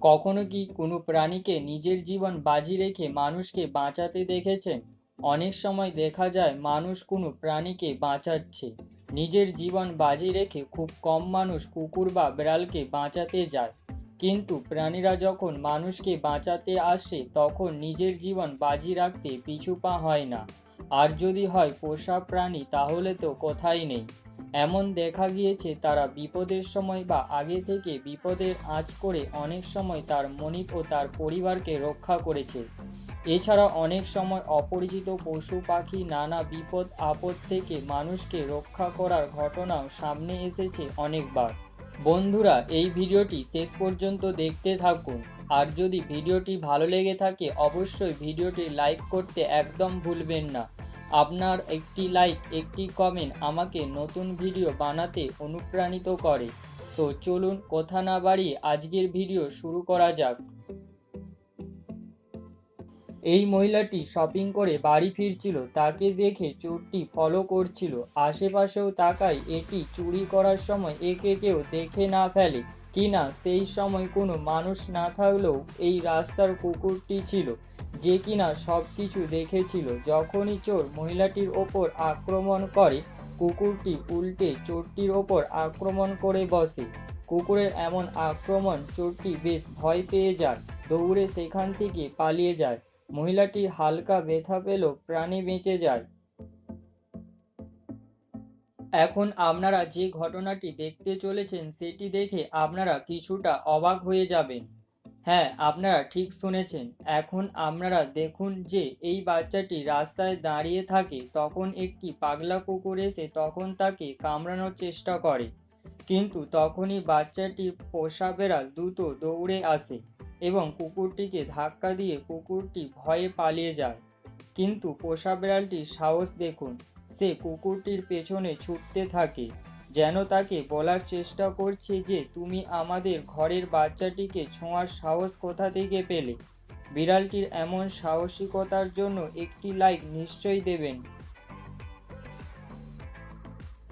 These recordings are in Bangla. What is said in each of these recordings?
কখনো কি কোনো প্রাণীকে নিজের জীবন বাজি রেখে মানুষকে বাঁচাতে দেখেছেন? অনেক সময় দেখা যায় মানুষ কোনো প্রাণীকে বাঁচাচ্ছে। নিজের জীবন বাজি রেখে খুব কম মানুষ কুকুর বা বিড়ালকে বাঁচাতে যায়। কিন্তু প্রাণীরা যখন মানুষকে বাঁচাতে আসে, তখন নিজের জীবন বাজি রাখতে পিছু পা হয় না। আর যদি হয় পোষা প্রাণী, তাহলে তো কথাই নেই? এমন দেখা গিয়েছে তারা বিপদের সময় বা আগে থেকে বিপদের আঁচ করে অনেক সময় তার মনিব ও তার পরিবারকে রক্ষা করেছে। এছাড়া অনেক সময় অপরিচিত পশু পাখি, নানা বিপদ, আপদ থেকে মানুষকে রক্ষা করার ঘটনাও সামনে এসেছে অনেকবার। বন্ধুরা, এই ভিডিওটি শেষ পর্যন্ত দেখতে থাকুন। আর যদি ভিডিওটি ভালো লেগে থাকে, অবশ্যই ভিডিওটি লাইক করতে একদম ভুলবেন না। আপনার একটি লাইক একটি কমেন্ট আমাকে নতুন ভিডিও বানাতে অনুপ্রাণিত করে। তো চলুন কথা না বাড়িয়ে আজকের ভিডিও শুরু করা যাক। এই মহিলাটি শপিং করে বাড়ি ফিরছিল, তাকে দেখে চোরটি ফলো করছিল। আশেপাশেও তাকায়, এটি চুরি করার সময় একে কেউ দেখে না ফেলে। কিনা সেই সময় কোনো মানুষ না থাকলেও এই রাস্তার কুকুরটি ছিল, যে কিনা সব কিছু দেখেছিল। যখনই চোর মহিলাটির ওপর আক্রমণ করে, কুকুরটি উল্টে চোরটির ওপর আক্রমণ করে বসে। কুকুরের এমন আক্রমণ চোরটি বেশ ভয় পেয়ে যায়, দৌড়ে সেখান থেকে পালিয়ে যায়। মহিলাটি হালকা ব্যথা পেল প্রাণী বেঁচে যায়। এখন আপনারা যে ঘটনাটি দেখতে চলেছেন সেটি দেখে আপনারা কিছুটা অবাক হয়ে যাবেন। হ্যাঁ আপনারা ঠিক শুনেছেন। এখন আপনারা দেখুন যে এই বাচ্চাটি রাস্তায় দাঁড়িয়ে থাকে, তখন একটি পাগলা কুকুর এসে তখন তাকে কামড়ানোর চেষ্টা করে। কিন্তু তখনই বাচ্চাটি পোষা বেড়াল দ্রুত দৌড়ে আসে এবং কুকুরটিকে ধাক্কা দিয়ে কুকুরটি ভয়ে পালিয়ে যায়। কিন্তু পোষা বিড়ালটির সাহস দেখুন সে কুকুরটির পেছনে ছুটতে থাকে। যেন তাকে বলার চেষ্টা করছে যে, তুমি আমাদের ঘরের বাচ্চাটিকে ছোঁয়ার সাহস কোথা থেকে পেলে? বিড়ালটির এমন সাহসিকতার জন্য একটি লাইক নিশ্চয়ই দেবেন।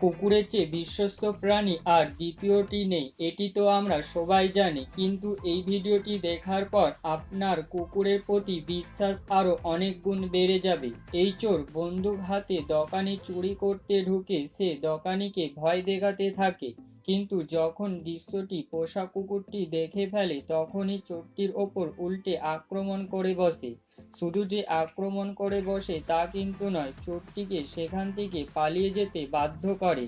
কুকুরের চেয়ে বিশ্বস্ত প্রাণী আর দ্বিতীয়টি নেই, এটি তো আমরা সবাই জানি। কিন্তু এই ভিডিওটি দেখার পর আপনার কুকুরের প্রতি বিশ্বাস আরও অনেক গুণ বেড়ে যাবে। এই চোর বন্দুক হাতে দোকানে চুরি করতে ঢুকে সে দোকানিকে ভয় দেখাতে থাকে। কিন্তু যখন দৃশ্যটি পোষা কুকুরটি দেখে ফেলে, তখনই চোরটির ওপর উল্টে আক্রমণ করে বসে। শুধু যে আক্রমণ করে বসে তা কিন্তু নয় চোরটিকে সেখান থেকে পালিয়ে যেতে বাধ্য করে।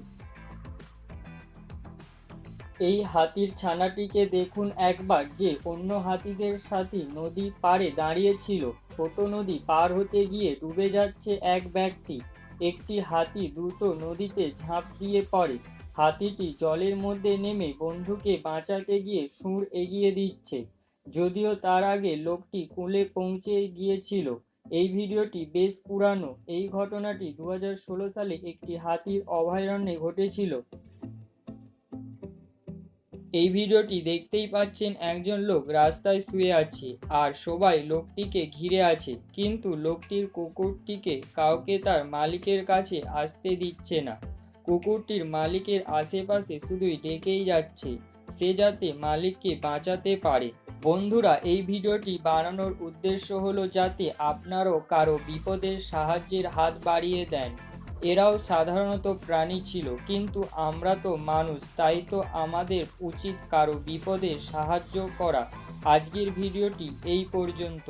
এই হাতির ছানাটিকে দেখুন একবার যে অন্য হাতিদের সাথে নদী পাড়ে দাঁড়িয়েছিল। ছোট নদী পার হতে গিয়ে ডুবে যাচ্ছে এক ব্যক্তি। একটি হাতি দ্রুত নদীতে ঝাঁপ দিয়ে পড়ে। হাতিটি জলের মধ্যে নেমে বন্ধুকে বাঁচাতে গিয়ে সুর এগিয়ে দিচ্ছে। যদিও তার আগে লোকটি কুলে পৌঁছে গিয়েছিল। এই ভিডিওটি বেশ পুরানো। এই ঘটনাটি দু হাজার ষোলো সালে একটি হাতির অভয়ারণ্যে ঘটেছিল। এই ভিডিওটি দেখতেই পাচ্ছেন একজন লোক রাস্তায় শুয়ে আছে আর সবাই লোকটিকে ঘিরে আছে। কিন্তু লোকটির কুকুরটিকে কাউকে তার মালিকের কাছে আসতে দিচ্ছে না। কুকুরটির মালিকের আশেপাশে শুধুই ডেকেই যাচ্ছে, সে যাতে মালিককে বাঁচাতে পারে। বন্ধুরা, এই ভিডিওটি বানানোর উদ্দেশ্য হলো যাতে আপনারও কারও বিপদের সাহায্যের হাত বাড়িয়ে দেন। এরাও সাধারণত প্রাণী ছিল, কিন্তু আমরা তো মানুষ, তাই তো আমাদের উচিত কারও বিপদে সাহায্য করা। আজকের ভিডিওটি এই পর্যন্ত।